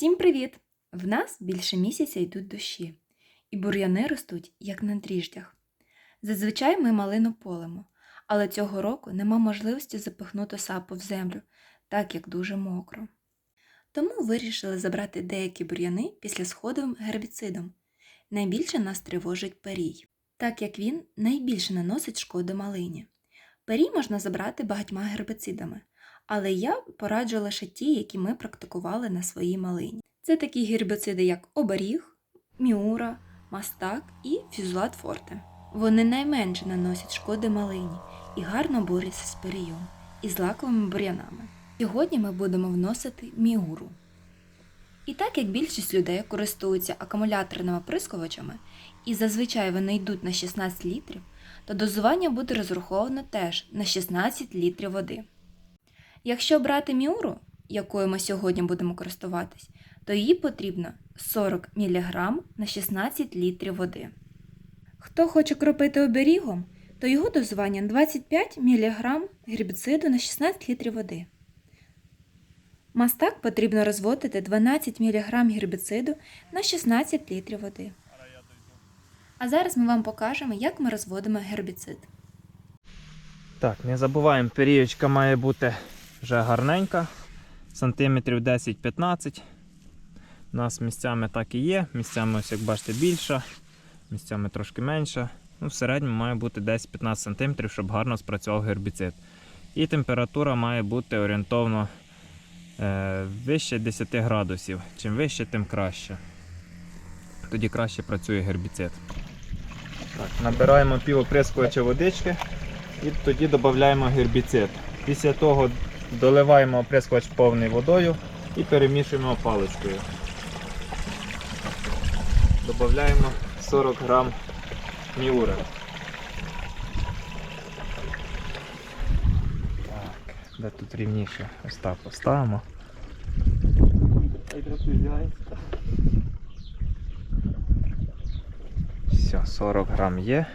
Всім привіт! В нас більше місяця йдуть дощі, і бур'яни ростуть, як на дріждях. Зазвичай ми малину полимо, але цього року нема можливості запихнути сапу в землю, так як дуже мокро. Тому вирішили забрати деякі бур'яни після сходовим гербіцидом. Найбільше нас тривожить перій, так як він найбільше наносить шкоди малині. Перій можна забрати багатьма гербіцидами, але я пораджу лише ті, які ми практикували на своїй малині. Це такі гербіциди, як оберіг, міура, мастак і фюзлат форте. Вони найменше наносять шкоди малині і гарно борються з перієм і з лаковими бур'янами. Сьогодні ми будемо вносити міуру. І так як більшість людей користуються акумуляторними оприскувачами, і зазвичай вони йдуть на 16 літрів, то дозування буде розраховано теж на 16 літрів води. Якщо брати міуру, якою ми сьогодні будемо користуватись, то її потрібно 40 мг на 16 літрів води. Хто хоче кропити оберігом, то його дозування 25 мг гербіциду на 16 літрів води. Мастак потрібно розводити 12 мг гербіциду на 16 літрів води. А зараз ми вам покажемо, як ми розводимо гербіцид. Так, не забуваємо, перієчка має бути вже гарненька, сантиметрів 10-15. У нас місцями так і є, місцями, ось як бачите, більша, місцями трошки менша. Ну, в середньому має бути 10-15 см, щоб гарно спрацював гербіцид. І температура має бути орієнтовно е, вище 10 градусів. Чим вище, тим краще. Тоді краще працює гербіцид. Так, набираємо пів оприскувача водички і тоді додаємо гербіцид. Після того доливаємо оприскувач повний водою і перемішуємо паличкою. Додаємо 40 грам міури. Так, де тут рівніше? Ось так поставимо. Все, 40 грам є.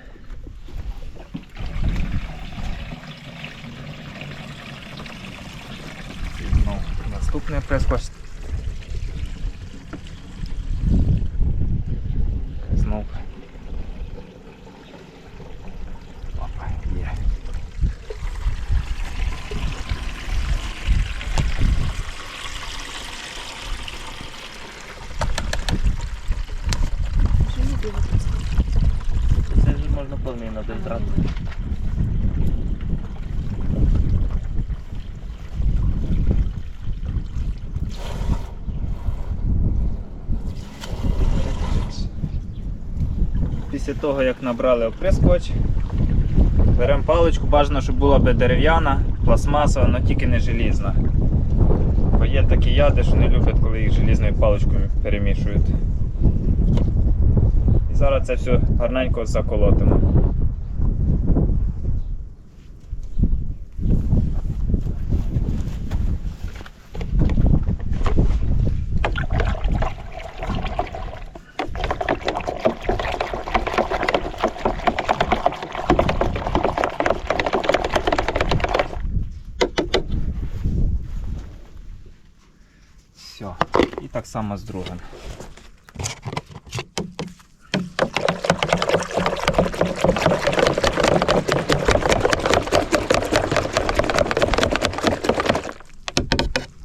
Прескоч. Знов. Опа, є. Це вже можна повний на один того, як набрали оприскувач, беремо паличку, бажано, щоб була би дерев'яна, пластмасова, але тільки не желізна. Бо є такі яди, що не люблять, коли їх желізною паличкою перемішують. І зараз це все гарненько заколотимо. Все. І так само з другим.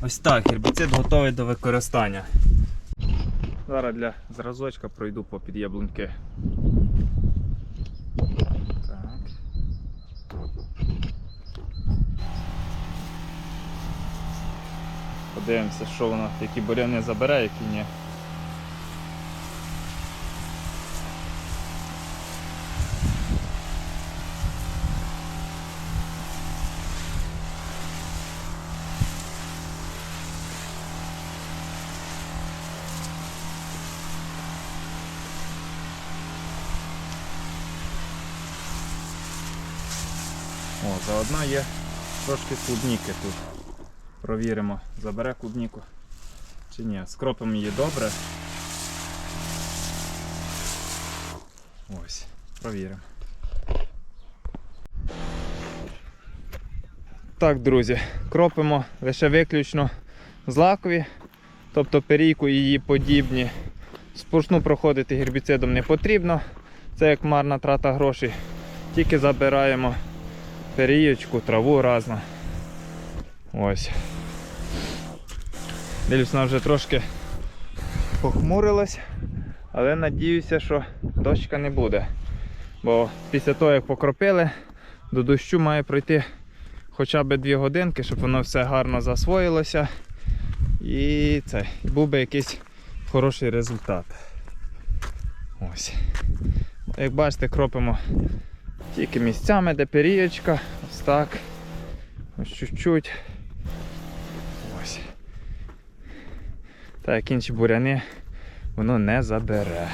Ось так, гербіцид готовий до використання. Зараз для зразочка пройду по під'яблунки. Так. Подивимося, що воно, які буряни забере, які ні. О, заодно є трошки клубніки тут. Провіримо, забере клубніку чи ні. Скропимо її добре. Ось, провіримо. Так, друзі, кропимо лише виключно злакові, тобто перійку і її подібні. Сплошну проходити гербіцидом не потрібно. Це як марна трата грошей. Тільки забираємо перієчку, траву разну. Ось. Дивлюсь, вона вже трошки похмурилась, але надіюся, що дощка не буде. Бо після того, як покропили, до дощу має пройти хоча б 2 годинки, щоб воно все гарно засвоїлося. І це, був би якийсь хороший результат. Ось. Як бачите, кропимо тільки місцями, де перієчка, ось так. Ось чуть-чуть. Ось. Так як інші буряни воно не забере.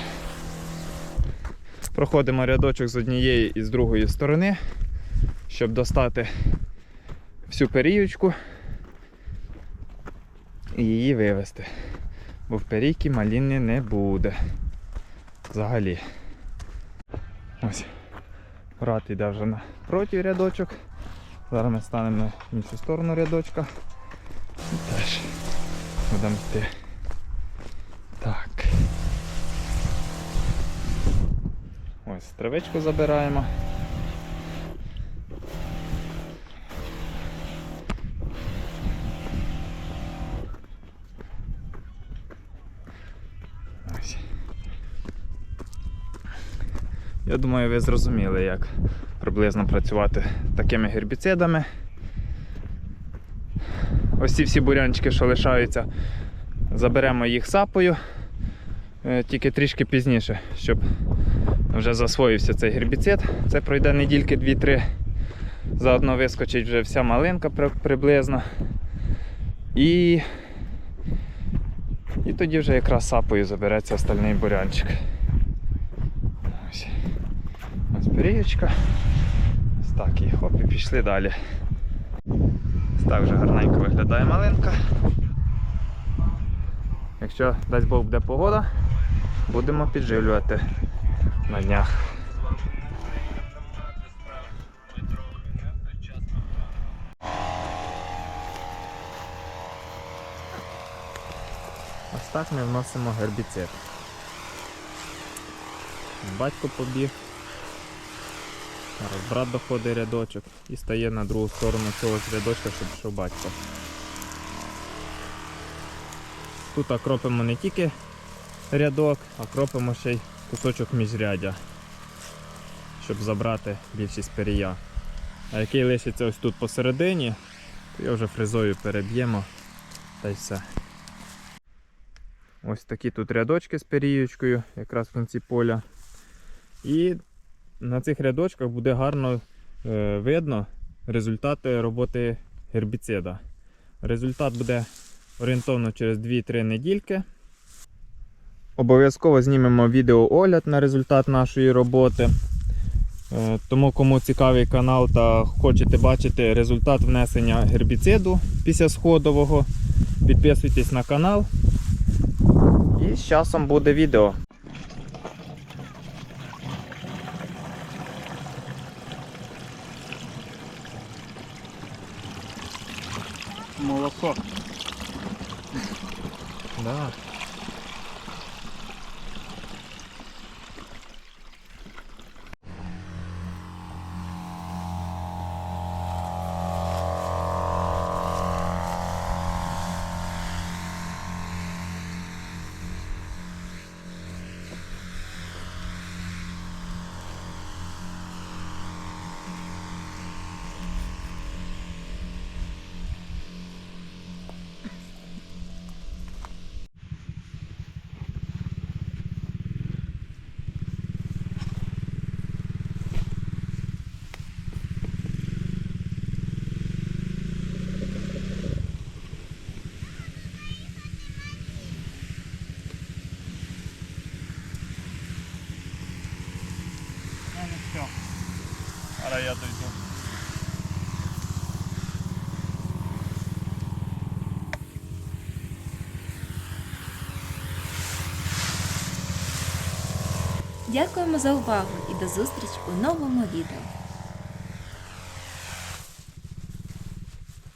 Проходимо рядочок з однієї і з другої сторони, щоб достати всю періючку і її вивести. Бо в перійки маліни не буде. Взагалі. Ось. Брат йде вже на проти рядочок. Зараз ми станемо на іншу сторону рядочка. І теж будемо йти. Так. Ось травичку забираємо. Я думаю, ви зрозуміли, як приблизно працювати такими гербіцидами. Ось ці всі бурянчики, що лишаються, заберемо їх сапою, е, тільки трішки пізніше, щоб вже засвоївся цей гербіцид. Це пройде недільки 2-3. Заодно вискочить вже вся малинка приблизно. І, і тоді вже якраз сапою забереться остальний бурянчик. Ось. Ось перієчка. Ось так і хоп, і пішли далі. Ось так вже гарненько виглядає малинка. Якщо дасть Бог буде погода, будемо підживлювати на днях. Ось так ми вносимо гербіцид. Батько побіг. Зараз брат доходить рядочок і стає на другу сторону цього рядочка, щоб йшов батько. Тут окропимо не тільки рядок, а кропимо ще й кусочок міжрядя, щоб забрати більшість перія. А який лишиться ось тут посередині, то його вже фрезою переб'ємо та й все. Ось такі тут рядочки з періючкою, якраз в кінці поля. І на цих рядочках буде гарно е, видно результати роботи гербіцида. Результат буде орієнтовно через 2-3 недільки. Обов'язково знімемо відеоогляд на результат нашої роботи. Е, Тому кому цікавий канал та хочете бачити результат внесення гербіциду після сходового, підписуйтесь на канал. І з часом буде відео. Молоко. Да. Зараз я дойду. Дякуємо за увагу і до зустрічі у новому відео.